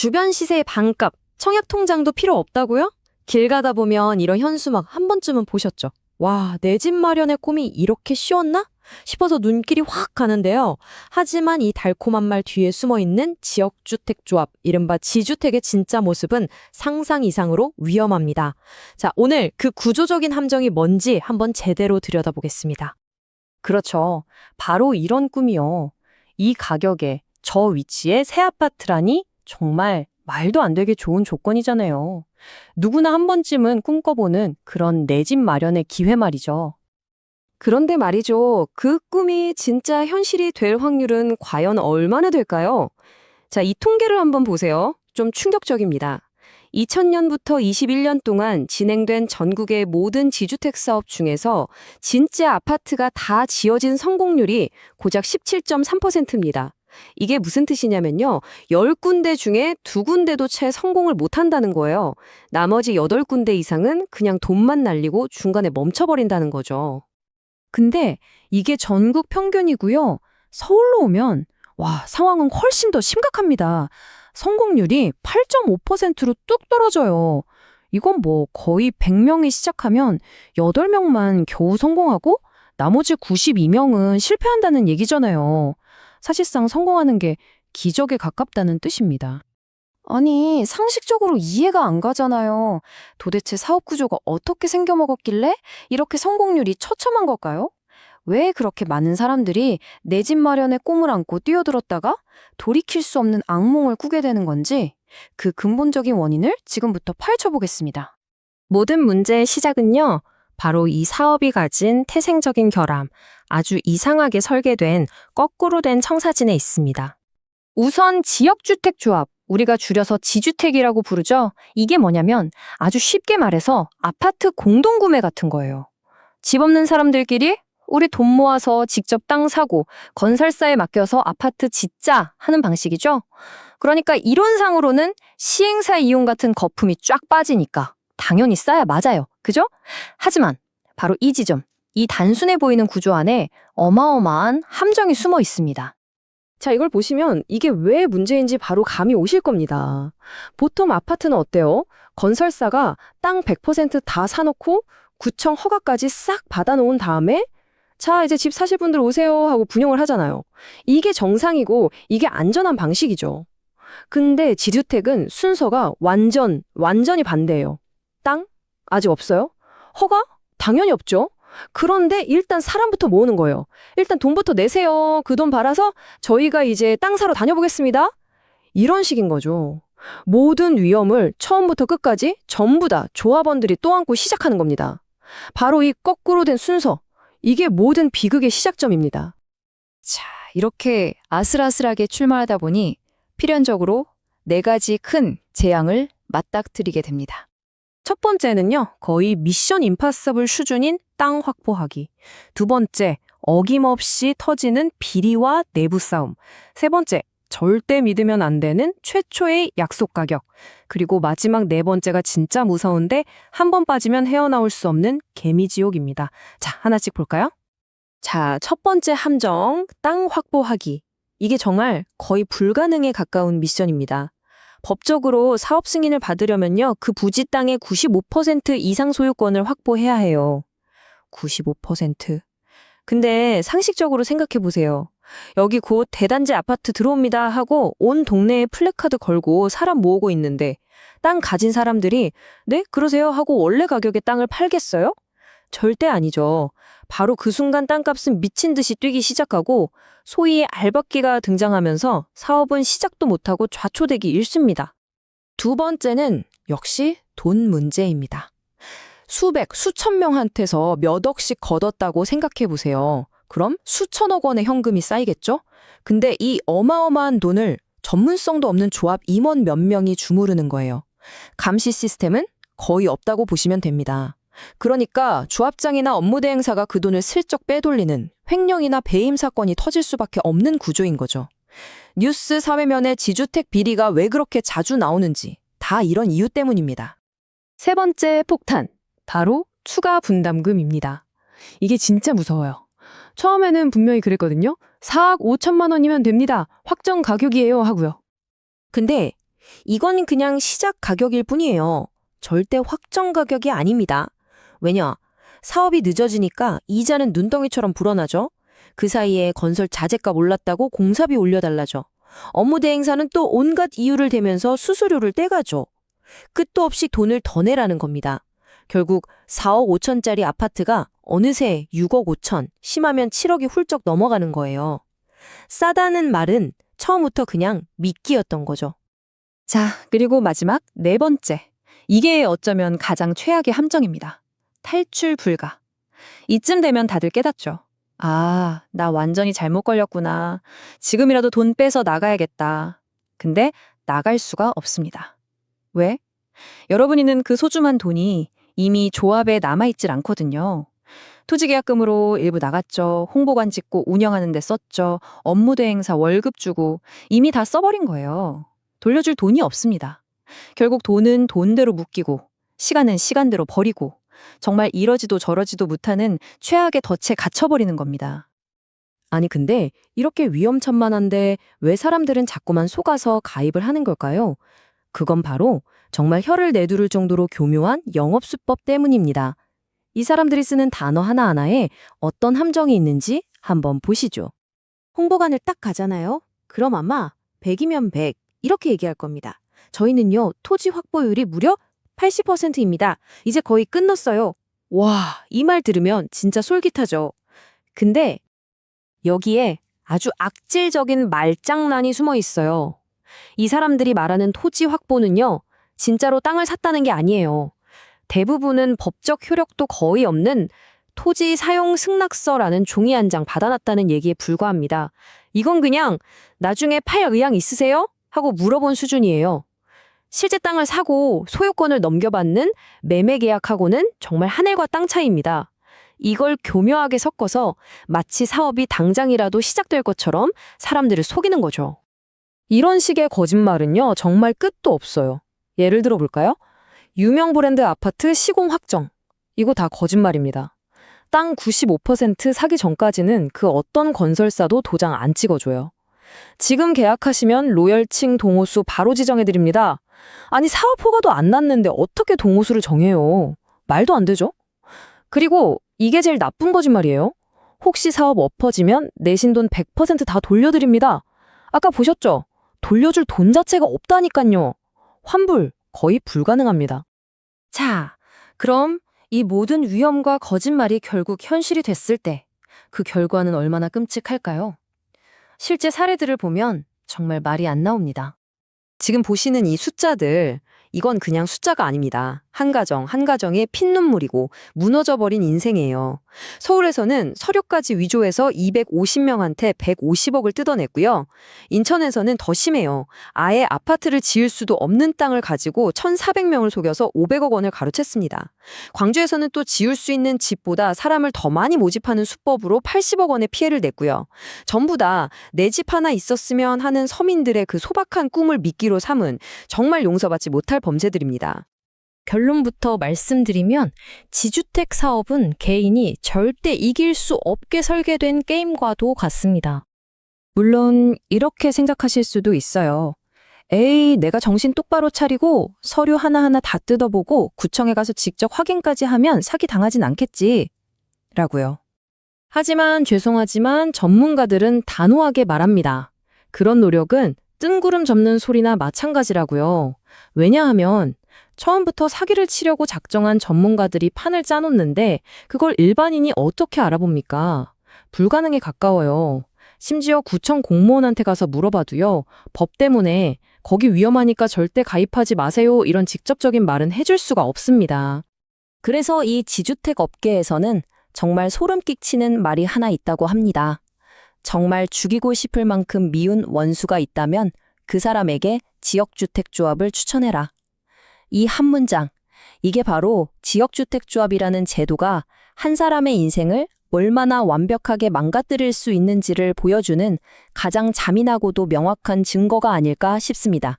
주변 시세의 반값, 청약 통장도 필요 없다고요? 길 가다 보면 이런 현수막 한 번쯤은 보셨죠? 와, 내 집 마련의 꿈이 이렇게 쉬웠나? 싶어서 눈길이 확 가는데요. 하지만 이 달콤한 말 뒤에 숨어 있는 지역주택조합, 이른바 지주택의 진짜 모습은 상상 이상으로 위험합니다. 자, 오늘 그 구조적인 함정이 뭔지 한번 제대로 들여다보겠습니다. 그렇죠. 바로 이런 꿈이요. 이 가격에 저 위치에 새 아파트라니 정말 말도 안 되게 좋은 조건이잖아요. 누구나 한 번쯤은 꿈꿔보는 그런 내 집 마련의 기회 말이죠. 그런데 말이죠. 그 꿈이 진짜 현실이 될 확률은 과연 얼마나 될까요? 자, 이 통계를 한번 보세요. 좀 충격적입니다. 2000년부터 21년 동안 진행된 전국의 모든 지주택 사업 중에서 진짜 아파트가 다 지어진 성공률이 고작 17.3%입니다. 이게 무슨 뜻이냐면요. 10군데 중에 2군데도 채 성공을 못 한다는 거예요. 나머지 8군데 이상은 그냥 돈만 날리고 중간에 멈춰버린다는 거죠. 근데 이게 전국 평균이고요. 서울로 오면 와, 상황은 훨씬 더 심각합니다. 성공률이 8.5%로 뚝 떨어져요. 이건 뭐 거의 100명이 시작하면 8명만 겨우 성공하고 나머지 92명은 실패한다는 얘기잖아요. 사실상 성공하는 게 기적에 가깝다는 뜻입니다. 아니, 상식적으로 이해가 안 가잖아요. 도대체 사업 구조가 어떻게 생겨먹었길래 이렇게 성공률이 처참한 걸까요? 왜 그렇게 많은 사람들이 내 집 마련의 꿈을 안고 뛰어들었다가 돌이킬 수 없는 악몽을 꾸게 되는 건지 그 근본적인 원인을 지금부터 파헤쳐보겠습니다. 모든 문제의 시작은요, 바로 이 사업이 가진 태생적인 결함, 아주 이상하게 설계된 거꾸로 된 청사진에 있습니다. 우선 지역주택조합, 우리가 줄여서 지주택이라고 부르죠. 이게 뭐냐면 아주 쉽게 말해서 아파트 공동구매 같은 거예요. 집 없는 사람들끼리 우리 돈 모아서 직접 땅 사고 건설사에 맡겨서 아파트 짓자 하는 방식이죠. 그러니까 이론상으로는 시행사 이용 같은 거품이 쫙 빠지니까 당연히 싸야 맞아요. 그죠? 하지만 바로 이 지점, 이 단순해 보이는 구조 안에 어마어마한 함정이 숨어 있습니다. 자, 이걸 보시면 이게 왜 문제인지 바로 감이 오실 겁니다. 보통 아파트는 어때요? 건설사가 땅 100%다 사놓고 구청 허가까지 싹 받아놓은 다음에 자, 이제 집 사실 분들 오세요 하고 분양을 하잖아요. 이게 정상이고 이게 안전한 방식이죠. 근데 지주택은 순서가 완전, 완전히 반대예요. 땅? 아직 없어요? 허가? 당연히 없죠. 그런데 일단 사람부터 모으는 거예요. 일단 돈부터 내세요. 그 돈 받아서 저희가 이제 땅 사러 다녀보겠습니다. 이런 식인 거죠. 모든 위험을 처음부터 끝까지 전부 다 조합원들이 떠안고 시작하는 겁니다. 바로 이 거꾸로 된 순서. 이게 모든 비극의 시작점입니다. 자, 이렇게 아슬아슬하게 출마하다 보니 필연적으로 네 가지 큰 재앙을 맞닥뜨리게 됩니다. 첫 번째는요, 거의 미션 임파서블 수준인 땅 확보하기. 두 번째, 어김없이 터지는 비리와 내부 싸움. 세 번째, 절대 믿으면 안 되는 최초의 약속 가격. 그리고 마지막 네 번째가 진짜 무서운데 한 번 빠지면 헤어나올 수 없는 개미지옥입니다. 자, 하나씩 볼까요? 자, 첫 번째 함정, 땅 확보하기. 이게 정말 거의 불가능에 가까운 미션입니다. 법적으로 사업 승인을 받으려면요, 그 부지 땅의 95% 이상 소유권을 확보해야 해요. 95%. 근데 상식적으로 생각해 보세요. 여기 곧 대단지 아파트 들어옵니다 하고 온 동네에 플래카드 걸고 사람 모으고 있는데 땅 가진 사람들이 네, 그러세요 하고 원래 가격에 땅을 팔겠어요? 절대 아니죠. 바로 그 순간 땅값은 미친 듯이 뛰기 시작하고 소위의 알박기가 등장하면서 사업은 시작도 못하고 좌초되기 일쑤입니다. 두 번째는 역시 돈 문제입니다. 수백, 수천 명한테서 몇 억씩 걷었다고 생각해 보세요. 그럼 수천억 원의 현금이 쌓이겠죠? 근데 이 어마어마한 돈을 전문성도 없는 조합 임원 몇 명이 주무르는 거예요. 감시 시스템은 거의 없다고 보시면 됩니다. 그러니까 조합장이나 업무 대행사가 그 돈을 슬쩍 빼돌리는 횡령이나 배임 사건이 터질 수밖에 없는 구조인 거죠. 뉴스 사회면에 지주택 비리가 왜 그렇게 자주 나오는지 다 이런 이유 때문입니다. 세 번째 폭탄, 바로 추가 분담금입니다. 이게 진짜 무서워요. 처음에는 분명히 그랬거든요. 4억 5천만 원이면 됩니다. 확정 가격이에요 하고요. 근데 이건 그냥 시작 가격일 뿐이에요. 절대 확정 가격이 아닙니다. 왜냐? 사업이 늦어지니까 이자는 눈덩이처럼 불어나죠. 그 사이에 건설 자재값 올랐다고 공사비 올려달라죠. 업무 대행사는 또 온갖 이유를 대면서 수수료를 떼가죠. 끝도 없이 돈을 더 내라는 겁니다. 결국 4억 5천짜리 아파트가 어느새 6억 5천, 심하면 7억이 훌쩍 넘어가는 거예요. 싸다는 말은 처음부터 그냥 미끼였던 거죠. 자, 그리고 마지막 네 번째. 이게 어쩌면 가장 최악의 함정입니다. 탈출 불가. 이쯤 되면 다들 깨닫죠. 아, 나 완전히 잘못 걸렸구나. 지금이라도 돈 빼서 나가야겠다. 근데 나갈 수가 없습니다. 왜? 여러분이 있는 그 소중한 돈이 이미 조합에 남아있질 않거든요. 토지계약금으로 일부 나갔죠. 홍보관 짓고 운영하는 데 썼죠. 업무 대행사 월급 주고 이미 다 써버린 거예요. 돌려줄 돈이 없습니다. 결국 돈은 돈대로 묶이고 시간은 시간대로 버리고 정말 이러지도 저러지도 못하는 최악의 덫에 갇혀버리는 겁니다. 아니 근데 이렇게 위험천만한데 왜 사람들은 자꾸만 속아서 가입을 하는 걸까요? 그건 바로 정말 혀를 내두를 정도로 교묘한 영업수법 때문입니다. 이 사람들이 쓰는 단어 하나하나에 어떤 함정이 있는지 한번 보시죠. 홍보관을 딱 가잖아요. 그럼 아마 100이면 100 이렇게 얘기할 겁니다. 저희는요 토지 확보율이 무려 80%입니다. 이제 거의 끝났어요. 와, 이 말 들으면 진짜 솔깃하죠. 근데 여기에 아주 악질적인 말장난이 숨어 있어요. 이 사람들이 말하는 토지 확보는요, 진짜로 땅을 샀다는 게 아니에요. 대부분은 법적 효력도 거의 없는 토지 사용 승낙서라는 종이 한 장 받아놨다는 얘기에 불과합니다. 이건 그냥 나중에 팔 의향 있으세요? 하고 물어본 수준이에요. 실제 땅을 사고 소유권을 넘겨받는 매매 계약하고는 정말 하늘과 땅 차이입니다. 이걸 교묘하게 섞어서 마치 사업이 당장이라도 시작될 것처럼 사람들을 속이는 거죠. 이런 식의 거짓말은요, 정말 끝도 없어요. 예를 들어 볼까요? 유명 브랜드 아파트 시공 확정. 이거 다 거짓말입니다. 땅 95% 사기 전까지는 그 어떤 건설사도 도장 안 찍어줘요. 지금 계약하시면 로열층 동호수 바로 지정해드립니다. 아니, 사업 허가도 안 났는데 어떻게 동호수를 정해요? 말도 안 되죠? 그리고 이게 제일 나쁜 거짓말이에요. 혹시 사업 엎어지면 내신 돈 100%다 돌려드립니다. 아까 보셨죠? 돌려줄 돈 자체가 없다니까요. 환불 거의 불가능합니다. 자, 그럼 이 모든 위험과 거짓말이 결국 현실이 됐을 때 그 결과는 얼마나 끔찍할까요? 실제 사례들을 보면 정말 말이 안 나옵니다. 지금 보시는 이 숫자들, 이건 그냥 숫자가 아닙니다. 한 가정, 한 가정의 핏눈물이고 무너져버린 인생이에요. 서울에서는 서류까지 위조해서 250명한테 150억을 뜯어냈고요. 인천에서는 더 심해요. 아예 아파트를 지을 수도 없는 땅을 가지고 1,400명을 속여서 500억 원을 가로챘습니다. 광주에서는 또 지을 수 있는 집보다 사람을 더 많이 모집하는 수법으로 80억 원의 피해를 냈고요. 전부 다 내 집 하나 있었으면 하는 서민들의 그 소박한 꿈을 미끼로 삼은 정말 용서받지 못할 범죄들입니다. 결론부터 말씀드리면 지주택 사업은 개인이 절대 이길 수 없게 설계된 게임과도 같습니다. 물론 이렇게 생각하실 수도 있어요. 에이, 내가 정신 똑바로 차리고 서류 하나하나 다 뜯어보고 구청에 가서 직접 확인까지 하면 사기 당하진 않겠지. 라고요. 하지만 죄송하지만 전문가들은 단호하게 말합니다. 그런 노력은 뜬구름 접는 소리나 마찬가지라고요. 왜냐하면 처음부터 사기를 치려고 작정한 전문가들이 판을 짜놓는데 그걸 일반인이 어떻게 알아봅니까? 불가능에 가까워요. 심지어 구청 공무원한테 가서 물어봐도요. 법 때문에 거기 위험하니까 절대 가입하지 마세요. 이런 직접적인 말은 해줄 수가 없습니다. 그래서 이 지주택 업계에서는 정말 소름 끼치는 말이 하나 있다고 합니다. 정말 죽이고 싶을 만큼 미운 원수가 있다면 그 사람에게 지역주택조합을 추천해라. 이 한 문장, 이게 바로 지역주택조합이라는 제도가 한 사람의 인생을 얼마나 완벽하게 망가뜨릴 수 있는지를 보여주는 가장 잔인하고도 명확한 증거가 아닐까 싶습니다.